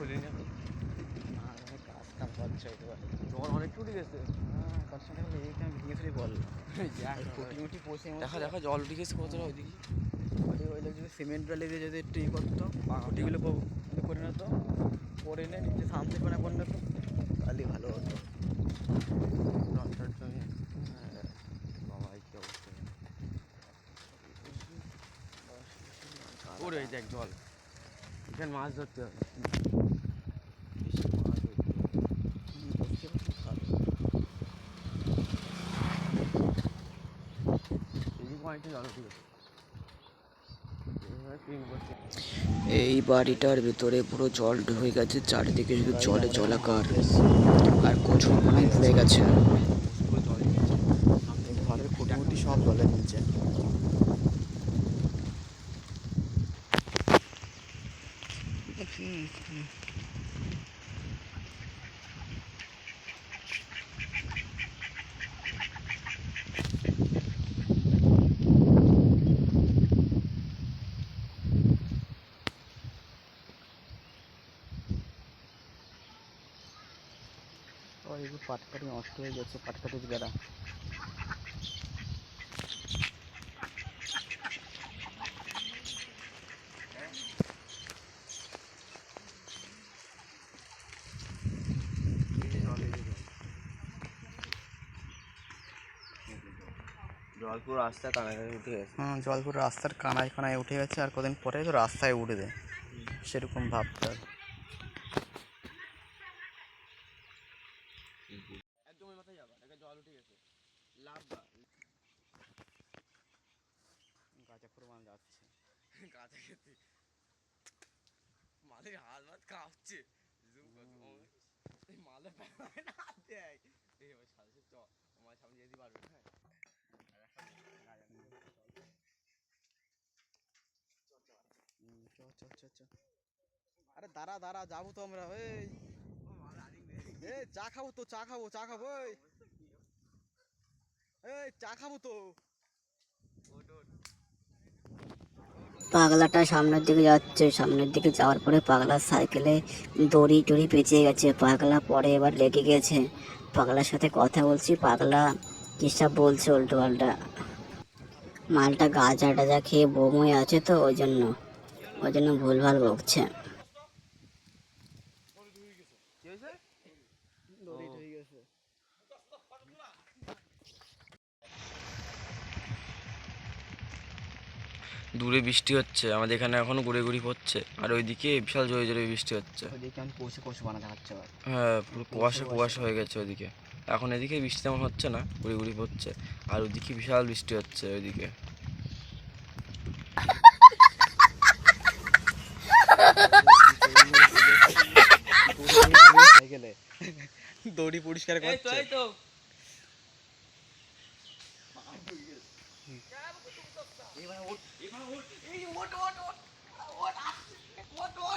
খুলিনি কাম করছে এবার জল অনেক টুটে গেছে। কাম ভেঙে বল। দেখা দেখা জল উঠে গেছে কতটা ওইদিকে। ওই ওই যদি সিমেন্ট বালি দিয়ে যদি একটু ই করতো করে নিত করে নিয়ে নিচে সামনে করে নিত তাহলে ভালো হতো। ওরে দেখ জল। এখানে মাছ ধরতে হবে বেশি মাছ ধরতে হবে। এই বাড়িটার ভিতরে পুরো জল ঢুকে গেছে, চারিদিকে শুধু জলে জলাকার। আর কচুর পানি ভরে গেছে। সব জলের নিচে ও পাটকাটি নষ্ট হয়ে গেছে পাটকাটির বেড়া। এই যে জল, এই যে জল। জল পুরো রাস্তা কানাকানি উঠে গেছে। হুম জল পুরো রাস্তার কানায় কানায় উঠে গেছে আর কদিন পরে তো রাস্তায় উঠে দেয় সেরকম ভাবতে হবে একদম ওই মাথায় যাবা জল উঠে গেছে। গাঁজা যাচ্ছে। গাছে খেতে। মালের হাত ভাত কাঁপছে। জুম করছে এই মালের প্যারায় না দেয়। এই ওই সাথে চ আমার সামনে যেতে পারবে হ্যাঁ। চ চ চ চ। আরে দাঁড়া দাঁড়া যাব তো আমরা এই। এই চা খাব তো, চা খাব চা খাব চা খাব তো। পাগলাটা সামনের দিকে যাচ্ছে, সামনের দিকে যাওয়ার পরে পাগলার সাইকেলে দড়ি টড়ি পেঁচিয়ে গেছে, পাগলা পরে এবার লেগে গেছে। পাগলার সাথে কথা বলছি, পাগলা কিসব বলছে উল্টো পাল্টা? মালটা গাঁজা টাজা খেয়ে বমই আছে তো, ওই জন্য ওই জন্য ভুলভাল বকছে কি হয়েছে দড়ি হয়ে গেছে দূরে বৃষ্টি হচ্ছে আমাদের এখানে এখনও ঘুরে ঘুরি পড়ছে আর ওইদিকে বিশাল জোরে জোরে বৃষ্টি হচ্ছে। হ্যাঁ পুরো কুয়াশা কুয়াশা হয়ে গেছে ওইদিকে। এখন এদিকে বৃষ্টি তেমন হচ্ছে না ঘুরি ঘুরি পড়ছে আর ওইদিকে বিশাল বৃষ্টি হচ্ছে ওইদিকে। দড়ি পরিষ্কার করছে। มีไ一ม五哎我ด我我我ห我躲。